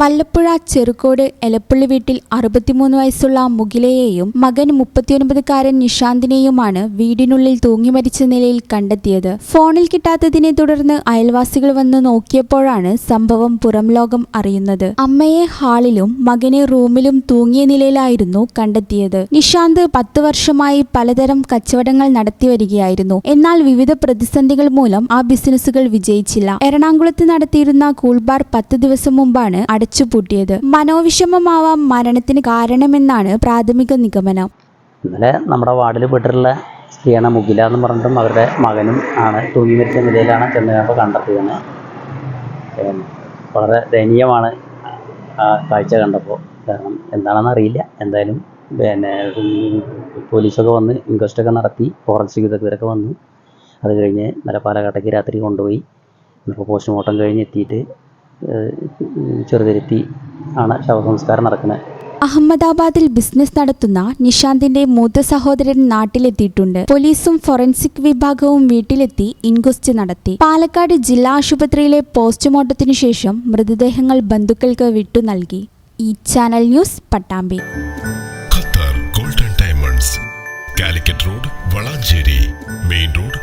വല്ലപ്പുഴ ചെറുകോട് എലപ്പുള്ളി വീട്ടിൽ അറുപത്തിമൂന്ന് വയസ്സുള്ള മുകിലയെയും മകൻ മുപ്പത്തിയൊൻപതുകാരൻ നിഷാന്തിനെയുമാണ് വീടിനുള്ളിൽ തൂങ്ങി മരിച്ച നിലയിൽ കണ്ടെത്തിയത്. ഫോണിൽ കിട്ടാത്തതിനെ തുടർന്ന് അയൽവാസികൾ വന്ന് നോക്കിയപ്പോഴാണ് സംഭവം പുറം ലോകം അറിയുന്നത്. അമ്മയെ ഹാളിലും മകനെ റൂമിലും തൂങ്ങിയ നിലയിലായിരുന്നു കണ്ടെത്തിയത്. നിഷാന്ത് പത്ത് വർഷമായി പലതരം കച്ചവടങ്ങൾ നടത്തി വരികയായിരുന്നു. എന്നാൽ വിവിധ പ്രതിസന്ധികൾ മൂലം ആ ബിസിനസ്സുകൾ വിജയിച്ചില്ല. എറണാകുളത്ത് നടത്തിയിരുന്ന കൂൾബാർ പത്ത് ദിവസം മുമ്പാണ് അടച്ചുപൂട്ടിയത് മനോവിഷമമാവാം മരണത്തിന് കാരണമെന്നാണ് പ്രാഥമിക നിഗമനം. ഇന്നലെ നമ്മുടെ വാർഡിൽ പെട്ടിട്ടുള്ള സ്ത്രീയാണ് മുഗില എന്ന് പറഞ്ഞിട്ടും അവരുടെ മകനും ആണ്. തൂങ്ങി മരിച്ച നിലയിലാണ് ചെന്ന് കഴിയുമ്പോൾ കണ്ടെത്തിയത്. വളരെ ദയനീയമാണ് ആ കാഴ്ച കണ്ടപ്പോൾ. കാരണം എന്താണെന്ന് അറിയില്ല. എന്തായാലും പിന്നെ പോലീസൊക്കെ വന്ന് ഇൻക്വസ്റ്റൊക്കെ നടത്തി ഫോറൻസിക് വിദഗ്ധരൊക്കെ വന്നു. അത് കഴിഞ്ഞ് ഇന്നലെ പാലക്കാട്ടേക്ക് രാത്രി കൊണ്ടുപോയി. ഇപ്പോൾ പോസ്റ്റ്മോർട്ടം കഴിഞ്ഞ് എത്തിയിട്ട് ചെറുതുരുത്തി ആണ് ശവസംസ്കാരം നടക്കുന്നത്. അഹമ്മദാബാദിൽ ബിസിനസ് നടത്തുന്ന നിഷാന്തിന്റെ മൂത്ത സഹോദരൻ നാട്ടിലെത്തിയിട്ടുണ്ട്. പോലീസും ഫോറൻസിക് വിഭാഗവും വീട്ടിലെത്തി ഇൻക്വസ്റ്റ് നടത്തി. പാലക്കാട് ജില്ലാ ആശുപത്രിയിലെ പോസ്റ്റ്മോർട്ടത്തിനു ശേഷം മൃതദേഹങ്ങൾ ബന്ധുക്കൾക്ക് വിട്ടു നൽകി. ഈ channel news Pattambi. Qatar golden diamonds Calicut road Valanchery main road